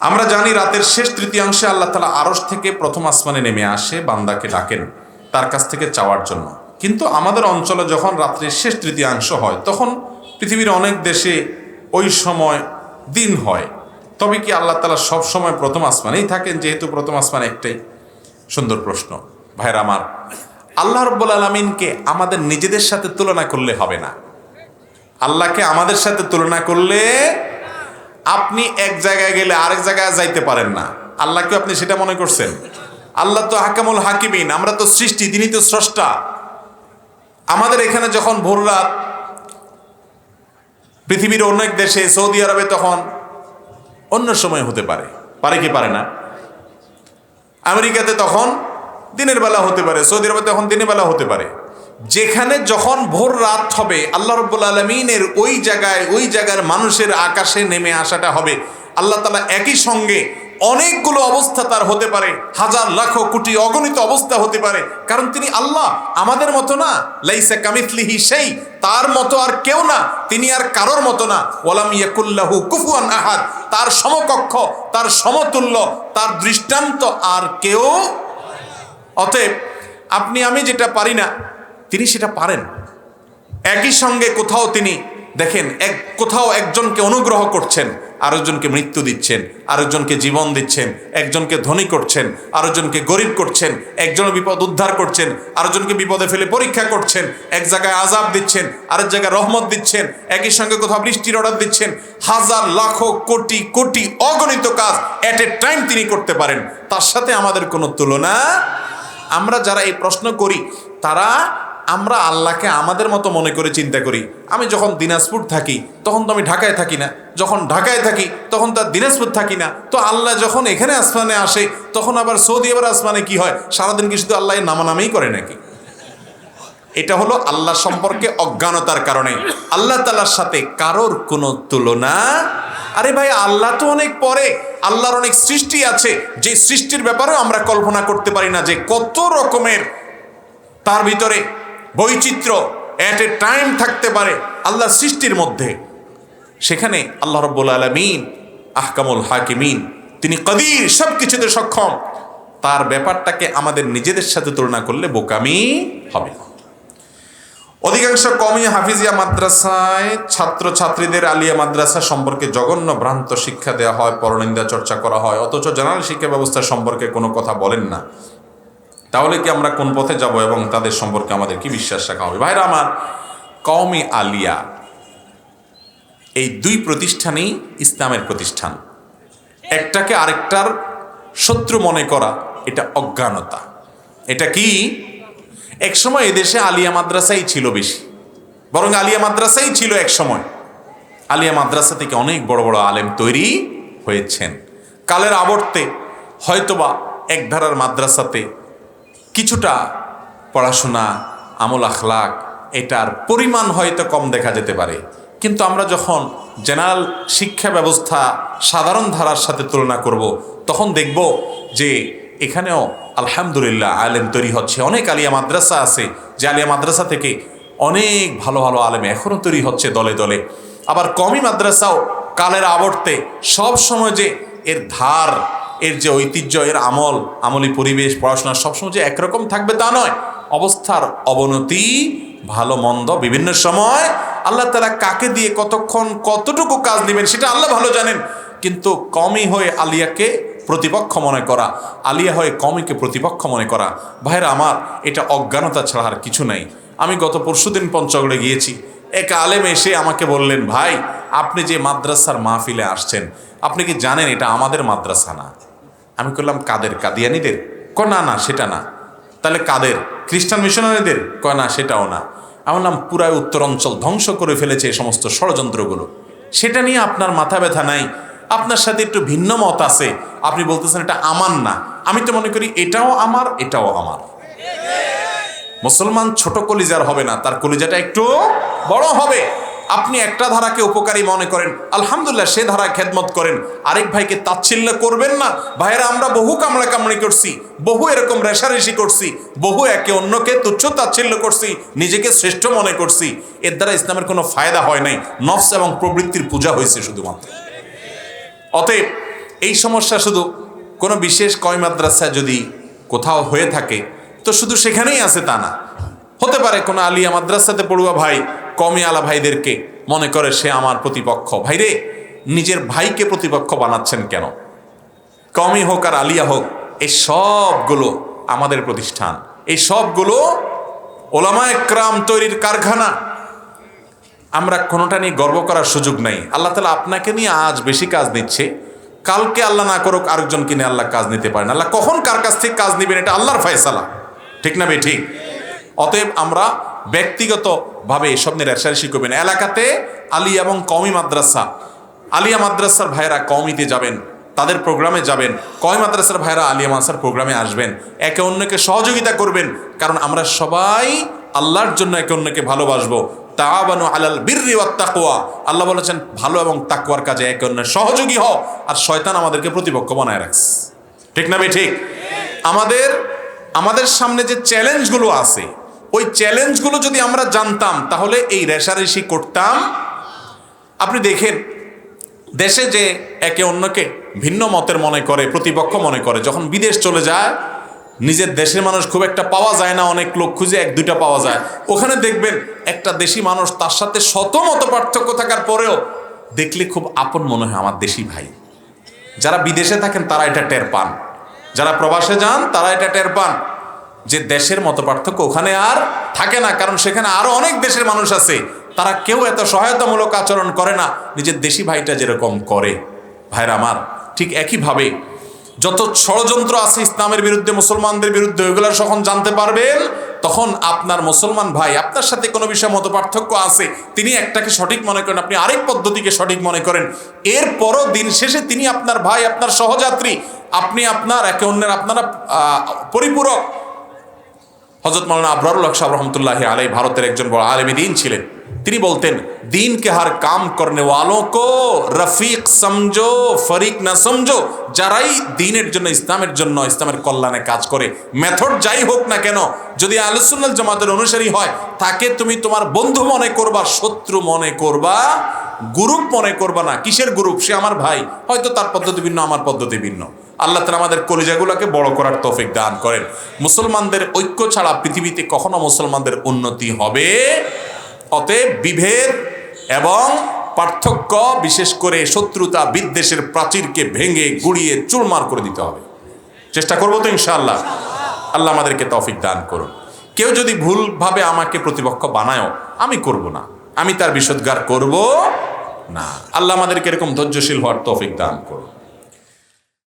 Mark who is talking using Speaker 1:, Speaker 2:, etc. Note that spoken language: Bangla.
Speaker 1: আমরা জানি রাতের শেষ তৃতীয়াংশে আল্লাহ তালা আরস থেকে প্রথম আসমানে নেমে আসে, বান্দাকে ডাকেন তার কাছ থেকে চাওয়ার জন্য। কিন্তু আমাদের অঞ্চলে যখন রাত্রির শেষ তৃতীয়াংশ হয়, তখন পৃথিবীর অনেক দেশে ওই সময় দিন হয়। তবে কি আল্লাহ তালা সব সময় প্রথম আসমানেই থাকেন? যেহেতু প্রথম আসমান একটাই। সুন্দর প্রশ্ন। ভাইরা আমার, আল্লাহ রব্বুল আলমিনকে আমাদের নিজেদের সাথে তুলনা করলে হবে না। আল্লাহকে আমাদের সাথে তুলনা করলে আপনি এক জায়গায় গেলে আরেক জায়গায় যাইতে পারেন না। আল্লাহকে আপনি সেটা মনে করছেন? আল্লাহ তো হাকামুল হাকিমিন, আমরা তো সৃষ্টি তিনি তো স্রষ্টা। আমাদের এখানে যখন ভোর রাত পৃথিবীর অনেক দেশে, সৌদি আরবে তখন অন্য সময় হতে পারে। পারে কি পারে না? আমেরিকাতে তখন দিনের বেলা হতে পারে, সৌদি আরবে তখন দিনের বেলা হতে পারে। যেখানে যখন ভোর রাত হবে, আল্লাহ রব্বুল আলমিনের ওই জায়গায়, ওই জায়গার মানুষের আকাশে নেমে আসাটা হবে। আল্লাহ তালা একই সঙ্গে অনেকগুলো অবস্থা তার হতে পারে, হাজার, লাখ, কোটি অগণিত অবস্থা হতে পারে। কারণ তিনি আল্লাহ, আমাদের মতো না। লাইসা কামিতলিহি সেই তার মতো আর কেউ না। তিনি আর কারোর মতো না। ওয়ালাম ইয়াকুল্লাহু কুফুয়ান আহাদ, তার সমকক্ষ, তার সমতুল্য, তার দৃষ্টান্ত আর কেউ অতএব, আপনি, আমি যেটা পারি না তিনি সেটা পারেন। একই সঙ্গে কোথাও তিনি দেখেন, এক, কোথাও একজনকে অনুগ্রহ করছেন, আরেকজনকে মৃত্যু দিচ্ছেন, আরেকজনকে জীবন দিচ্ছেন, একজনকে ধনী করছেন, আরেকজনকে গরিব করছেন একজনের বিপদ উদ্ধার করছেন, আরেকজনকে বিপদে ফেলে পরীক্ষা করছেন, এক জায়গায় আজাব দিচ্ছেন, আরেক জায়গায় রহমত দিচ্ছেন, একই সঙ্গে কোথাও বৃষ্টির অর্ডার দিচ্ছেন। হাজার, লাখো, কোটি কোটি অগণিত কাজ অ্যাট এ টাইম তিনি করতে পারেন। তার সাথে আমাদের কোনো তুলনা? আমরা যারা এই প্রশ্ন করি, তারা আমরা আল্লাহকে আমাদের মতো মনে করে চিন্তা করি। আমি যখন দিনাজপুর থাকি, তখন তো আমি ঢাকায় থাকি না। যখন ঢাকায় থাকি, তখন তার দিনাজপুর থাকি না। তো আল্লাহ যখন এখানে আসমানে আসে, তখন আবার সৌদি আবার আসমানে কি হয়? সারাদিন কি শুধু আল্লাহ নামানামেই করে নাকি? এটা হলো আল্লাহ সম্পর্কে অজ্ঞানতার কারণে। আল্লাহ তালার সাথে কারোর কোনো তুলনা আরে ভাই, আল্লাহ তো অনেক পরে। আল্লাহর অনেক সৃষ্টি আছে। যে সৃষ্টির ব্যাপারেও আমরা কল্পনা করতে পারি না যে কত রকমের তার ভিতরে বৈচিত্র্য অ্যাট এ টাইম থাকতে পারে আল্লাহ সৃষ্টির মধ্যে। সেখানে আল্লাহ রব্বুল আলমিন, আহকামুল হাকিমিন, তিনি কদির সব কিছুতে সক্ষম। তার ব্যাপারটাকে আমাদের নিজেদের সাথে তুলনা করলে বোকামি হবে অধিকাংশ কমি হাফিজিয়া মাদ্রাসায় ছাত্র ছাত্রীদের আলিয়া মাদ্রাসা সম্পর্কে জঘন্য ভ্রান্ত শিক্ষা দেওয়া হয়, পরনিন্দা চর্চা করা হয়, অথচ জেনারেল শিক্ষা ব্যবস্থা সম্পর্কে কোনো কথা বলেন না। তাহলে কি আমরা কোন পথে যাব এবং তাদের সম্পর্কে আমাদের কি বিশ্বাস রাখা হবে? ভাইরা আমার, কওমি আলিয়া, এই দুই প্রতিষ্ঠানই ইসলামের প্রতিষ্ঠান। একটাকে আরেকটার শত্রু মনে করা, এটা অজ্ঞানতা। এটা কি? একসময় এদেশে আলিয়া মাদ্রাসাই ছিল বেশি। বরং আলিয়া মাদ্রাসাই ছিল এক সময় আলিয়া মাদ্রাসা থেকে অনেক বড় বড় আলেম তৈরি হয়েছেন। কালের আবর্তে হয়তোবা এক ধারার মাদ্রাসাতে কিছুটা পড়াশোনা, আমল আখলাক, এটার পরিমাণ হয়তো কম দেখা যেতে পারে। কিন্তু আমরা যখন জেনারেল শিক্ষা ব্যবস্থা সাধারণ ধারার সাথে তুলনা করব, তখন দেখব যে এখানেও আলহামদুলিল্লাহ আলেম তৈরি হচ্ছে। অনেক আলিয়া মাদ্রাসা আছে, যে আলিয়া মাদ্রাসা থেকে অনেক ভালো ভালো আলেম এখনও তৈরি হচ্ছে দলে দলে। আবার কমি মাদ্রাসাও কালের আবর্তে সব সময় যে এর ধার এর যে ঐতিহ্য, এর আমল, আমলি পরিবেশ, পড়াশোনা সবসময় যে একরকম থাকবে তা নয়। অবস্থার অবনতি, ভালো, মন্দ, বিভিন্ন সময় আল্লাহ তালা কাকে দিয়ে কতক্ষণ কতটুকু কাজ নেবেন সেটা আল্লাহ ভালো জানেন। কিন্তু কমই হয়ে আলিয়াকে প্রতিপক্ষ মনে করা, আলিয়া হয়ে কমিকে প্রতিপক্ষ মনে করা, ভাইরা আমার, এটা অজ্ঞানতা ছাড়া আর কিছু নাই। আমি গত পরশুদিন পঞ্চগড়ে গিয়েছি। এক আলেম এসে আমাকে বললেন, ভাই, আপনি যে মাদ্রাসার মাহফিলে আসছেন, আপনি কি জানেন এটা আমাদের মাদ্রাসা না? আমি করলাম কাদের? কাদিয়ানিদের? ক না না, সেটা না। তাহলে কাদের? খ্রিস্টান মিশনারিদের? ক না, সেটাও না। আমি বললাম পুরাই উত্তর অঞ্চল ধ্বংস করে ফেলেছে এই সমস্ত ষড়যন্ত্রগুলো। সেটা নিয়ে আপনার মাথা ব্যথা নাই? আপনার সাথে একটু ভিন্ন মত আছে। আপনি বলতেছেন এটা আমার না। আমি তো মনে করি এটাও আমার এটাও আমার। মুসলমান ছোট কলিজার হবে না, তার কলিজাটা একটু বড় হবে। আপনি একটা ধারাকে উপকারী মনে করেন, আলহামদুলিল্লাহ সে ধারা খেদমত করেন, আরেক ভাইকে তাচ্ছিল্য করবেন না। ভাইয়েরা, আমরা বহু কামড়া কামড়ি করছি, বহু এরকম রেশারেশি করছি, বহু একে অন্যকে তুচ্ছ তাচ্ছিল্য করছি, নিজেকে শ্রেষ্ঠ মনে করছি। এর দ্বারা ইসলামের কোনো ফায়দা হয় নাই, নফস এবং প্রবৃত্তির পূজা হয়েছে শুধুমাত্র। অতএব, এই সমস্যা শুধু কোনো বিশেষ কয় মাদ্রাসা যদি কোথাও হয়ে থাকে, তো শুধু সেখানেই আছে তা না। হতে পারে কোনো আলিয়া মাদ্রাসাতে পড়ুয়া ভাই কমে আলা ভাইদেরকে মনে করে সে আমার প্রতিপক্ষ। ভাইরে, নিজের ভাইকে প্রতিপক্ষ বানাচ্ছেন কেন? কমই হোক আর আলিয়া হোক, এই সবগুলো আমাদের প্রতিষ্ঠান। এই সবগুলো ওলামা একরাম তৈরির কারখানা। আমরা কোনোটা নিয়ে গর্ব করার সুযোগ নেই। আল্লাহ তালা আপনাকে নিয়ে আজ বেশি কাজ নিচ্ছে কালকে আল্লাহ না করুক, আরেকজনকে নিয়ে আল্লাহ কাজ নিতে পারেন। আল্লাহ কখন কার কাছ থেকে কাজ নেবেন, এটা আল্লাহর ফয়সালা। ঠিক না বে, ঠিক? অতএব আমরা ব্যক্তিগতভাবে এসব নিয়ে রেশারেশি করবেন। এলাকাতে আলী এবং কমি মাদ্রাসা, আলিয়া মাদ্রাসার ভাইরা কমিতে যাবেন, তাদের প্রোগ্রামে যাবেন কয় মাদ্রাসার ভাইরা আলিয়া মাদ্রাসার প্রোগ্রামে আসবেন। একে অন্যকে সহযোগিতা করবেন, কারণ আমরা সবাই আল্লাহর জন্য একে অন্যকে ভালোবাসবো। তাওয়াবানু আলাল বিররি ওয়াত তাকওয়া। আল্লাহ বলেছেন, ভালো এবং তাকওয়ার কাজে একে অন্যের সহযোগী হও, আর শয়তান আমাদেরকে প্রতিপক্ষ বানায় রাখছে। ঠিক না ভাই ঠিক? আমাদের আমাদের সামনে যে চ্যালেঞ্জগুলো আছে ওই চ্যালেঞ্জগুলো যদি আমরা জানতাম, তাহলে এই রেশারেশি করতাম। আপনি দেখেন, দেশে যে একে অন্যকে ভিন্ন মতের মনে করে, প্রতিপক্ষ মনে করে, যখন বিদেশ চলে যায়, নিজের দেশের মানুষ খুব একটা পাওয়া যায় না, অনেক লোক খুঁজে এক, দুইটা পাওয়া যায়। ওখানে দেখবেন একটা দেশি মানুষ, তার সাথে শত মত পার্থক্য থাকার পরেও দেখলে খুব আপন মনে হয়, আমার দেশি ভাই। যারা বিদেশে থাকেন, তারা এটা টের পান। যারা প্রবাসে যান, তারা এটা টের পান। যে দেশের মতো পার্থক্য ওখানে আর থাকে না, কারণ সেখানে আরও অনেক দেশের মানুষ আছে। তারা কেউ এত সহায়তামূলক আচরণ করে না, নিজের দেশি ভাইটা যেরকম করে। ভাইরা আমার, ঠিক একইভাবে যত ষড়যন্ত্র আছে ইসলামের বিরুদ্ধে, মুসলমানদের বিরুদ্ধে, ওইগুলো যখন জানতে পারবেন, তখন আপনার মুসলমান ভাই, আপনার সাথে কোনো বিষয়ে মত পার্থক্য আছে, তিনি একটাকে সঠিক মনে করেন, আপনি আরেক পদ্ধতিকে সঠিক মনে করেন। এরপরও দিন শেষে তিনি আপনার ভাই, আপনার সহযাত্রী, আপনি আপনার, একে অন্যের আপনারা পরিপূরক হজরত মৌলানা আবরারুল হক সাহেব রহমতুল্লাহ আলাই ভারতের একজন বড় আলেমী দিন ছিলেন। তিনি বলতেন দিন কে হার কাম করনে রফিক সমঝো, ফরিক না সমঝো, যারাই দিনের জন্য, ইসলামের জন্য, ইসলামের কল্যাণে কাজ করে। মেথড যাই হোক না কেন, যদি আলোচনাল জামাতের অনুসারী হয়, তাকে তুমি তোমার বন্ধু মনে করবা, শত্রু মনে করবা, গ্রুপ মনে করবা না। কিসের গ্রুপ? সে আমার ভাই। হয়তো তার পদ্ধতি ভিন্ন, আমার পদ্ধতি ভিন্ন। আল্লাহ তালা আমাদের কলিজাগুলোকে বড় করার তৌফিক দান করেন। মুসলমানদের ঐক্য ছাড়া পৃথিবীতে কখনো মুসলমানদের উন্নতি হবে। অতএব বিভেদ এবং পার্থক্য, বিশেষ করে শত্রুতা বিদ্বেষের প্রাচীরকে ভেঙে গুড়িয়ে চুরমার করে দিতে হবে। চেষ্টা করব তো ইনশাআল্লাহ। আল্লাহ আমাদেরকে তৌফিক দান করুন। কেউ যদি ভুলভাবে আমাকে প্রতিপক্ষ বানায়ও, আমি করব না। আমি তার বিষোদ্গার করব না। আল্লাহ আমাদেরকে এরকম ধৈর্যশীল হওয়ার তৌফিক দান করুন।